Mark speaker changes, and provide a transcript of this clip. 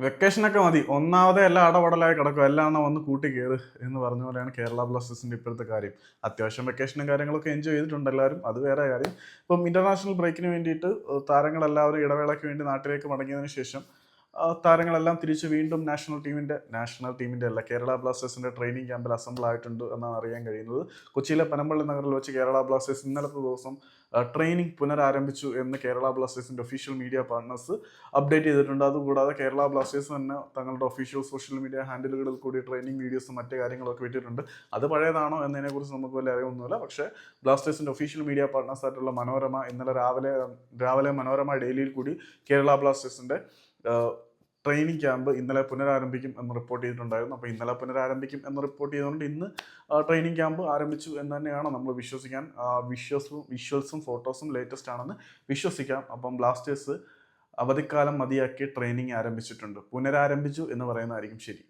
Speaker 1: വെക്കേഷനൊക്കെ മതി. ഒന്നാമതേ എല്ലാ അടപടലായി കിടക്കും. എല്ലാം എണ്ണം വന്ന് കൂട്ടി കയറ് എന്ന് പറഞ്ഞ പോലെയാണ് കേരള ബ്ലാസ്റ്റേഴ്സിന്റെ ഇപ്പോഴത്തെ കാര്യം. അത്യാവശ്യം വെക്കേഷനും കാര്യങ്ങളൊക്കെ എൻജോയ് ചെയ്തിട്ടുണ്ട് എല്ലാവരും. അത് വേറെ കാര്യം. ഇപ്പം ഇന്റർനാഷണൽ ബ്രേക്കിന് വേണ്ടിയിട്ട് താരങ്ങളെല്ലാവരും ഇടവേളയ്ക്ക് വേണ്ടി നാട്ടിലേക്ക് മടങ്ങിയതിന് ശേഷം താരങ്ങളെല്ലാം തിരിച്ച് വീണ്ടും നാഷണൽ ടീമിന്റെ നാഷണൽ ടീമിന്റെ അല്ല കേരള ബ്ലാസ്റ്റേഴ്സിന്റെ ട്രെയിനിങ് ക്യാമ്പിൽ അസംബിൾ ആയിട്ടുണ്ട് എന്നാണ് അറിയാൻ കഴിയുന്നത്. കൊച്ചിയിലെ പനമ്പള്ളി നഗറിൽ വെച്ച് കേരള ബ്ലാസ്റ്റേഴ്സ് ഇന്നലത്തെ ദിവസം ട്രെയിനിങ് പുനരാരംഭിച്ചു എന്ന് കേരള ബ്ലാസ്റ്റേഴ്സിന്റെ ഒഫീഷ്യൽ മീഡിയ പാർട്ട്നേഴ്സ് അപ്ഡേറ്റ് ചെയ്തിട്ടുണ്ട്. അതുകൂടാതെ കേരള ബ്ലാസ്റ്റേഴ്സ് തന്നെ തങ്ങളുടെ ഒഫീഷ്യൽ സോഷ്യൽ മീഡിയ ഹാൻഡിലുകളിൽ കൂടി ട്രെയിനിങ് വീഡിയോസും മറ്റു കാര്യങ്ങളൊക്കെ വിട്ടിട്ടുണ്ട് അത് പഴയതാണോ എന്നതിനെക്കുറിച്ച് നമുക്ക് വലിയ അറിവൊന്നുമില്ല. പക്ഷേ ബ്ലാസ്റ്റേഴ്സിന്റെ ഒഫീഷ്യൽ മീഡിയ പാർട്ട്നേഴ്സ് ആയിട്ടുള്ള മനോരമ ഇന്നലെ രാവിലെ രാവിലെ മനോരമ ഡെയിലിയിൽ കൂടി കേരള ബ്ലാസ്റ്റേഴ്സിന്റെ ട്രെയിനിങ് ക്യാമ്പ് ഇന്നലെ പുനരാരംഭിക്കും എന്ന് റിപ്പോർട്ട് ചെയ്തിട്ടുണ്ടായിരുന്നു. അപ്പോൾ ഇന്നലെ പുനരാരംഭിക്കും എന്ന് റിപ്പോർട്ട് ചെയ്തുകൊണ്ട് ഇന്ന് ട്രെയിനിങ് ക്യാമ്പ് ആരംഭിച്ചു എന്ന് തന്നെയാണ് നമ്മൾ വിശ്വസിക്കാൻ വിഷ്വൽസും വിഷ്വൽസും ഫോട്ടോസും ലേറ്റസ്റ്റ് ആണെന്ന് വിശ്വസിക്കാം. അപ്പം ബ്ലാസ്റ്റേഴ്സ് അവധിക്കാലം മതിയാക്കി ട്രെയിനിങ് ആരംഭിച്ചിട്ടുണ്ട്. പുനരാരംഭിച്ചു എന്ന് പറയുന്നതായിരിക്കും ശരി.